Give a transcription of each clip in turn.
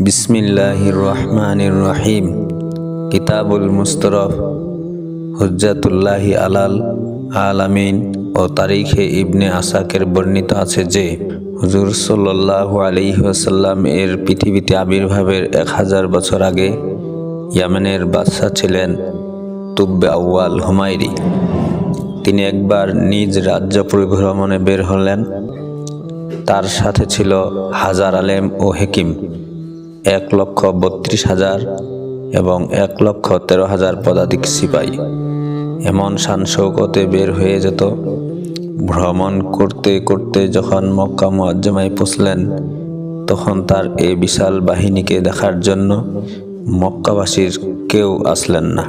বিসমিল্লাহির রহমানির রহিম কিতাবুল মুস্তরফ, হুজ্জাতুল্লাহি আলাল আলামিন ও তারিখে ইবনে আসাকের বর্ণিত আছে যে, হুজুর সাল্লাল্লাহু আলাইহি ওয়াসাল্লাম এর পৃথিবীতে আবির্ভাবের এক হাজার বছর আগে ইয়ামেনের বাদশাহ ছিলেন তুব্বে আউয়াল হুমায়রি। তিনি একবার নিজ রাজ্য পরিভ্রমণে বের হলেন। তার সাথে ছিল হাজার আলেম ও হেকিম। এক লক্ষ বত্রিশ হাজার এবং এক লক্ষ তেরো হাজার পদাতিক সিপাহী এমন শান শৌকতে বের হয়ে যেত। ভ্রমণ করতে করতে যখন মক্কা মুআজ্জমায় পৌঁছলেন, তখন তার এই বিশাল বাহিনীকে দেখার জন্য মক্কাবাসীর কেউ আসলেন না।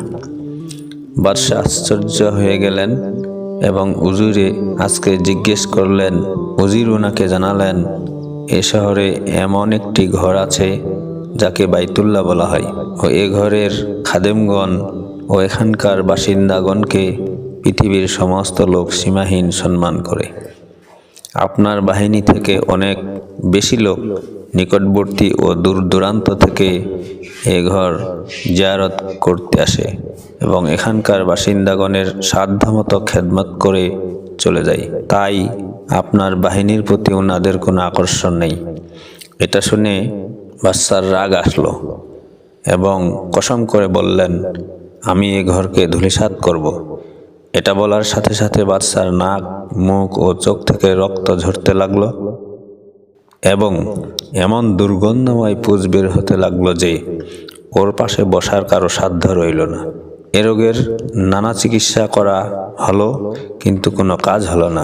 বাদশাহ আশ্চর্য হয়ে গেলেন এবং উজুরে আজকে জিজ্ঞেস করলেন, উজির ওনাকে জানালেন, এ শহরে এমন একটি ঘর আছে যাকে বাইতুল্লাহ বলা হয়। ও এ ঘরের খাদেমগণ ও এখানকার বাসিন্দাগণকে পৃথিবীর সমস্ত লোক সীমাহীন সম্মান করে। আপনার বাহিনী থেকে অনেক বেশি লোক নিকটবর্তী ও দূর দূরান্ত থেকে এ ঘর জিয়ারত করতে আসে এবং এখানকার বাসিন্দাগণের সাধ্যমতো খেদমত করে চলে যায়। তাই আপনার বাহিনীর প্রতি ওনাদের কোনো আকর্ষণ নেই। এটা শুনে বাচ্চার রাগ আসলো এবং কসম করে বললেন, আমি এ ঘরকে ধূলিসাৎ করব। এটা বলার সাথে সাথে বাচ্চার নাক, মুখ ও চোখ থেকে রক্ত ঝরতে লাগল এবং এমন দুর্গন্ধময় পুজ বের হতে লাগল যে ওর পাশে বসার কারও সাধ্য রইল না এ রোগের নানা চিকিৎসা করা হলো, কিন্তু কোনো কাজ হলো না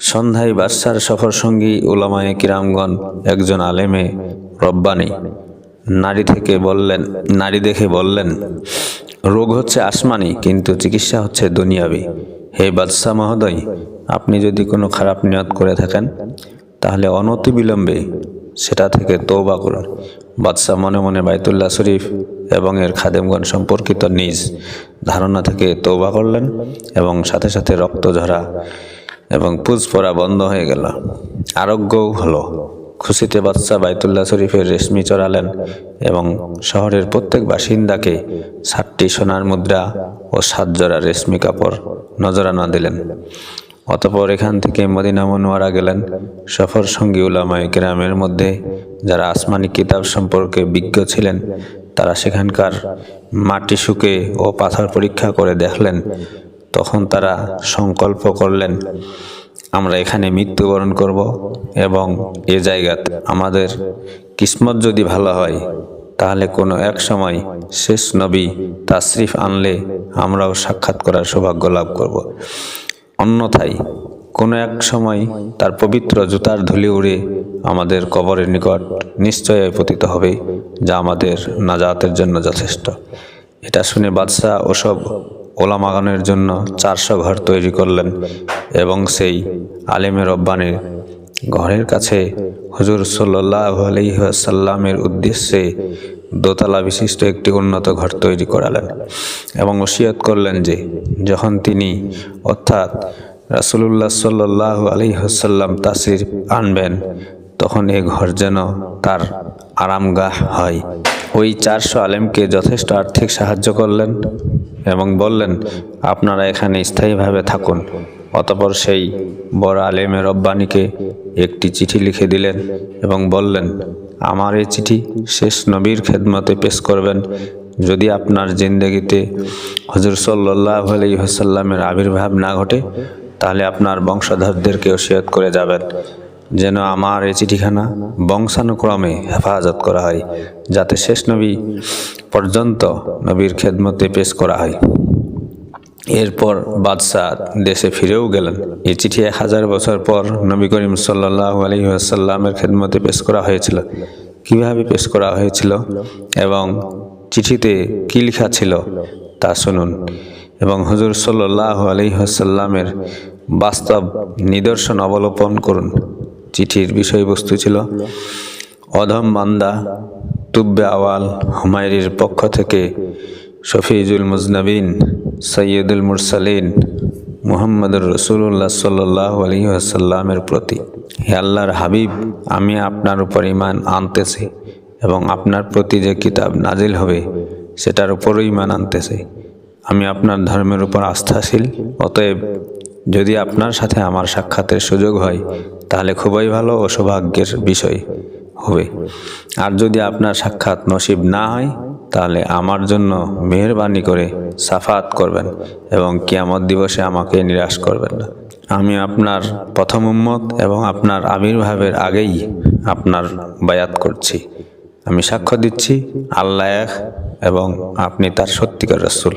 সন্ধ্যায় বাদশার সফর সঙ্গী ওলামায়ে কিরামগণ একজন আলেমে রব্বানি। নারী থেকে বললেন, নারী দেখে বললেন, রোগ হচ্ছে আসমানি, কিন্তু চিকিৎসা হচ্ছে দুনিয়াবি। হে বাদশাহ মহোদয়, আপনি যদি কোনো খারাপ নিয়ত করে থাকেন, তাহলে অনতি বিলম্বে সেটা থেকে তৌবা করুন। বাদশাহ মনে মনে বাইতুল্লাহ শরীফ এবং এর খাদেমগণ সম্পর্কিত নিজ ধারণা থেকে তৌবা করলেন এবং সাথে সাথে রক্ত ঝরা এবং পুজ পরা বন্ধ হয়ে গেল। আরোগ্যও হলো। খুশিতে বাদশাহ বাইতুল্লাহ শরীফের রেশমি চড়ালেন এবং শহরের প্রত্যেক বাসিন্দাকে সাতটি সোনার মুদ্রা ও সাত জোড়া রেশমি কাপড় নজরানা দিলেন। অতপর এখান থেকে মদিনা মনোয়ারা গেলেন। সফর সঙ্গী উলামায় গ্রামের মধ্যে যারা আসমানি কিতাব সম্পর্কে বিজ্ঞ ছিলেন, তারা সেখানকার মাটি শুকে ও পাথর পরীক্ষা করে দেখলেন তখন তারা সংকল্প করলেন, আমরা এখানে মৃত্যুবরণ করব এবং এ জায়গাতে আমাদের কিসমত যদি ভালো হয়, তাহলে কোনো এক সময় শেষ নবী তাশরিফ আনলে আমরাও সাক্ষাৎ করার সৌভাগ্য লাভ করব। অন্যথায় কোনো এক সময় তার পবিত্র জুতার ধুলি উড়ে আমাদের কবরের নিকট নিশ্চয় পতিত হবে, যা আমাদের নাজাতের জন্য যথেষ্ট। এটা শুনে বাদশাহ ওসব ওলামাগানের জন্য চারশো ঘর তৈরি করলেন এবং সেই আলেমের রব্বানের ঘরের কাছে হুজুর সাল্লাহ উদ্দেশ্যে দোতলা বিশিষ্ট একটি উন্নত ঘর তৈরি করালেন এবং ওসিয়ত করলেন যে যখন তিনি অর্থাৎ রাসুলুল্লাহ সাল্লাহ আলহিহাসাল্লাম তাসির আনবেন তখন এ ঘর যেন তার আরামগাহ হয়। ওই চারশো আলেমকে যথেষ্ট আর্থিক সাহায্য করলেন এবং বললেন, আপনারা এখানে স্থায়ীভাবে থাকুন। অতপর সেই বড় আলেমের রব্বানিকে একটি চিঠি লিখে দিলেন এবং বললেন, আমার এই চিঠি শেষ নবীর খেদমতে পেশ করবেন। যদি আপনার জিন্দগিতে হজর সাল্লাহ আলহিহাসাল্লামের আবির্ভাব না ঘটে, তাহলে আপনার বংশধরদেরকে ওসিয়ত করে যাবেন। যেন আমার এই চিঠিখানা বংশানুক্রমে হেফাজত করা হয়, যাতে শেষ নবী পর্যন্ত নবীর খেদমতে পেশ করা হয়। এরপর বাদশাহ দেশে ফিরেও গেলেন। এই চিঠি এক হাজার বছর পর নবী করিম সাল্লাহ আলহিহাসাল্লামের খেদমতে পেশ করা হয়েছিল। কীভাবে পেশ করা হয়েছিল এবং চিঠিতে কি লেখা ছিল তা শুনুন। এবং হুজুর সাল্লাহ আলহিহাসাল্লামের বাস্তব নিদর্শন অবলোপন করুন। চিঠির বিষয়বস্তু ছিল, অধম বান্দা তুব্বে আওয়াল হুমায়রির পক্ষ থেকে শফিজুল মুজনবিন, সৈয়দুল মুরসালিন, মুহাম্মদুর রসুল্লাহ সাল্লাহ আলী আসাল্লামের প্রতি। হে আল্লাহর হাবিব, আমি আপনার উপর ইমান আনতেছি এবং আপনার প্রতি যে কিতাব নাজিল হবে, সেটার উপরও ইমান আনতেছি। আমি আপনার ধর্মের উপর আস্থাশীল, অতএব যদি আপনার সাথে আমার সাক্ষাতের সুযোগ হয় তাহলে খুবই ভালো ও সৌভাগ্যের বিষয় হবে। আর যদি আপনার সাক্ষাৎ নসিব না হয়, তাহলে আমার জন্য মেহরবানি করে সাফাত করবেন এবং কিয়ামত দিবসে আমাকে নিরাশ করবেন না। আমি আপনার প্রথম উম্মত এবং আপনার আবির্ভাবের আগেই আপনার বায়াত করছি। আমি সাক্ষ্য দিচ্ছি, আল্লাহ এক এবং আপনি তার সত্যিকার রসুল।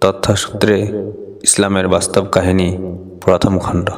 তথ্যসূত্রে ইসলামের বাস্তব কাহিনী প্রথম খণ্ড।